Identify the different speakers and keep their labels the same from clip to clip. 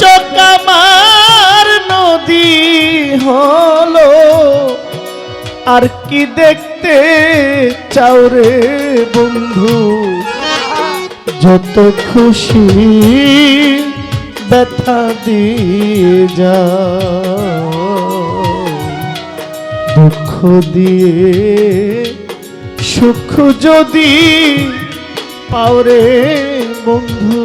Speaker 1: চোখ আমার, নদী হলো। আর কি দেখতে চাও রে বন্ধু? যত খুশি ব্যথা দিয়ে যা দুঃখ দিয়ে, সুখ যদি পাওরে বন্ধু।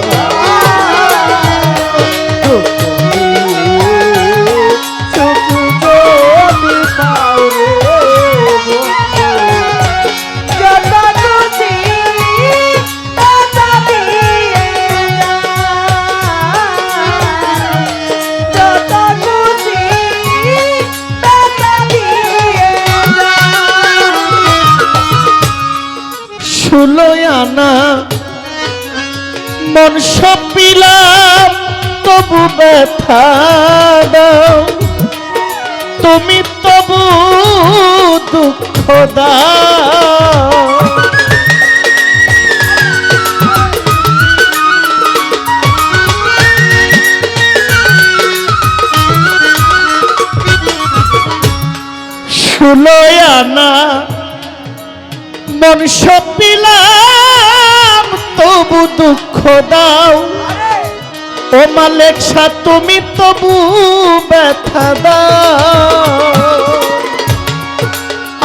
Speaker 1: আনা মন সপিলাম তবু ব্যথা দাও। তুমি তবু দুঃখ দাও। ষোলোই আনা মন সপিলাম তবু দুঃখ দাও। ও মালেক শাহ তুমি তবু ব্যথা দাও।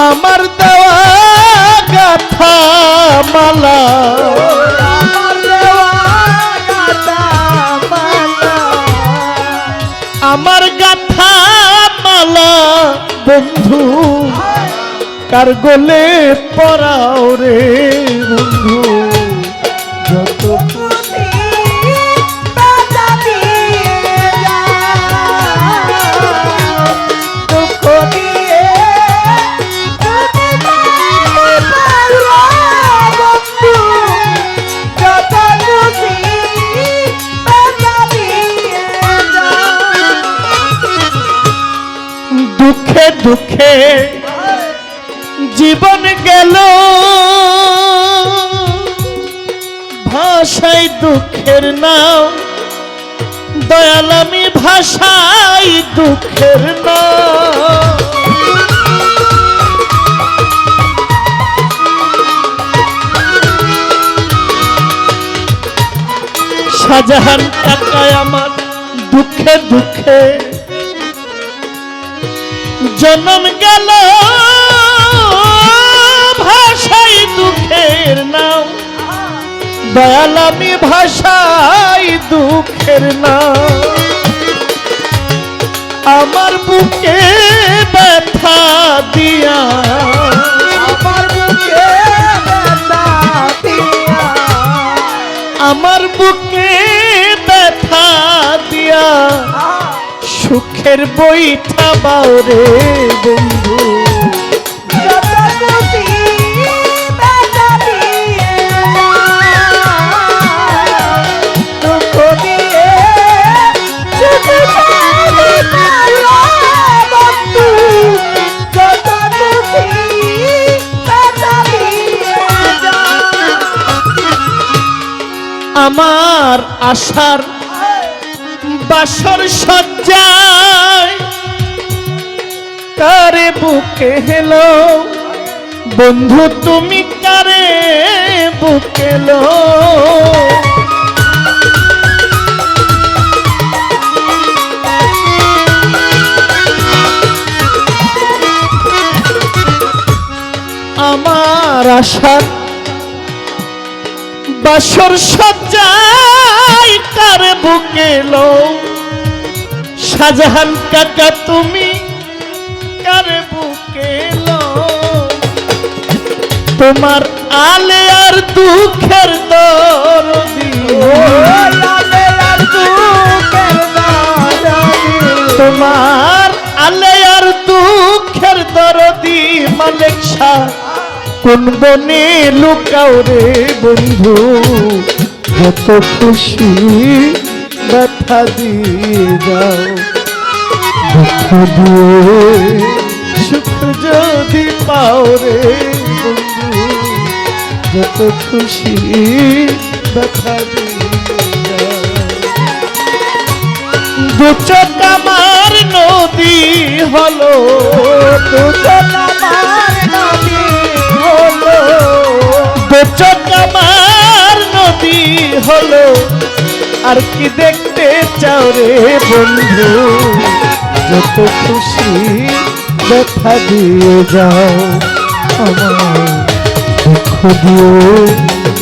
Speaker 1: আমার দেওয়া গাথা মালা।
Speaker 2: আমার গাথা মালা
Speaker 1: বন্ধু। কার গোলে পরাও রে বন্ধু? যত
Speaker 2: দুঃখে
Speaker 1: জীবন গেল। ভাষাই দুঃখের নাম, দয়াল আমি ভাষাই দুঃখের নাম। শাহজাহান টাকায় আমার দুঃখে দুঃখে। জন্ম গেল। দুঃখের নাম। দয়াল আমি ভাষাই দুঃখের নাম। আমার বুকে ব্যথা দিয়া।
Speaker 2: আমার বুকে ব্যথা দিয়া।
Speaker 1: আমার বুকে ব্যথা দিয়া। সুখের বইটা বাউরে বন্ধু। আমার আশার বাসর সজ্জায় কারে বুকে হেলো? বন্ধু তুমি কারে বুকেলো আমার আশার বাসর সজ্জায় কার বুকেলো শাহজাহান কাকা, তুমি কার বুকেলো তোমার আলে আর দুঃখের দরদি। তোমার আলে আর দুঃখের দরদি, মালিক শাহ। কোন বনে লুকাও রে বন্ধু যত খুশি ব্যথা দিয়ে যাও দুঃখ দিয়ে সুখ যদি পাও রে বন্ধু, যত খুশি ব্যথা দিয়ে যাও। দু চোখ
Speaker 2: আমার নদী হলো,
Speaker 1: দু চোখ আমার নদী হলো। আর কি দেখতে চাও রে বন্ধু? যত খুশি ব্যথা দিয়ে যাও আমার দুঃখ দিও।